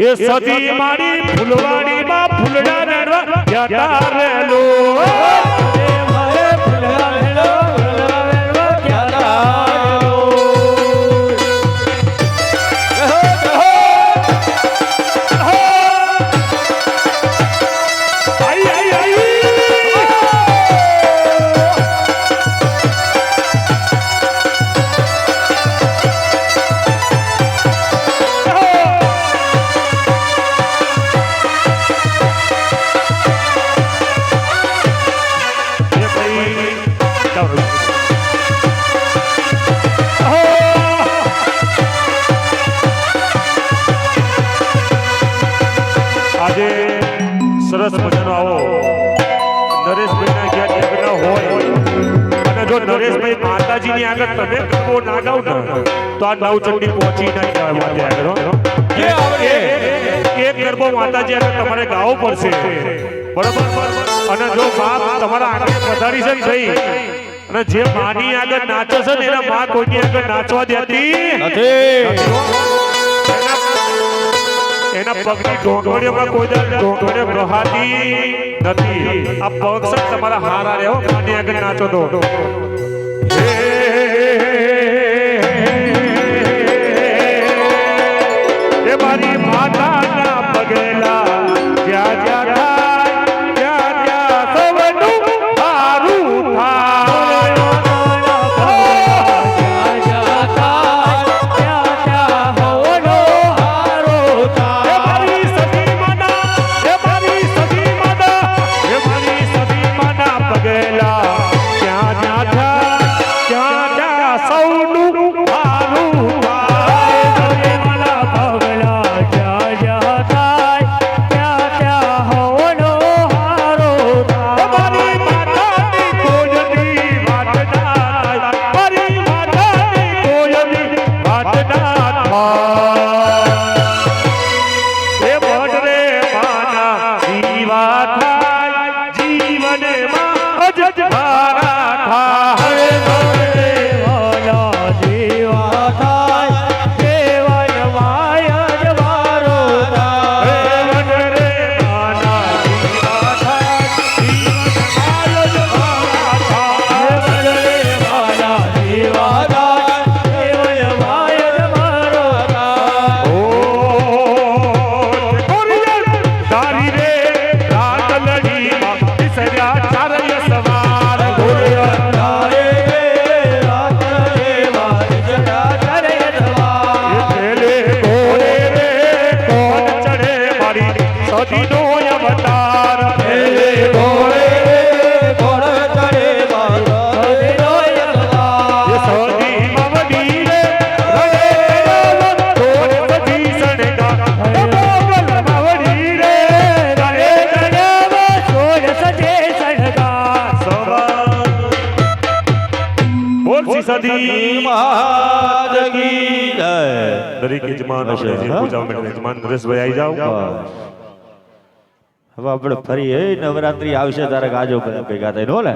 એ સતી મારી ફૂલવાડીમાં ફૂલડા રેડવા જતા રેલો આજે સરસ મજાનો આવો. નરેશભાઈના જ્યાં યજ્ઞ હોય. અને જો નરેશભાઈ માતાજીની આગળ તમે કરવો ના ગાવ ને તો આ નવચંડી પહોંચી ના કહેવાય માટે આગળ. એક- ગરબો માતાજી આગળ તમારે ગાવો પડશે. બરોબર? અને જો બાપ તમારા આગળ પધારી છે ને ભાઈ અને જે માની આગળ નાચે છે ને એના માં કોઈની આગળ નાચવા દેતી નથી. એના પગની ઢોંગળીઓમાં કોઈ દર ઢોંગળીઓ ગહાતી નથી. આ પગ તમારા હારા રહ્યો માની આગળ નાચો તો. મારી સદીનો અવતાર પેલે ઘોડે એ સદી મવડી રે રડે કોણ સદી સણગા એ મોગલ મવડી રે રડે સવાર બોલ સી સદી દરેક યજમાન આપણે જે પૂજા માટે યજમાન નરેશભાઈ આવી જાઓ હવે આપણે ફરી એ નવરાત્રી આવશે તારે ગાજો બધા ભેગા થઈને ને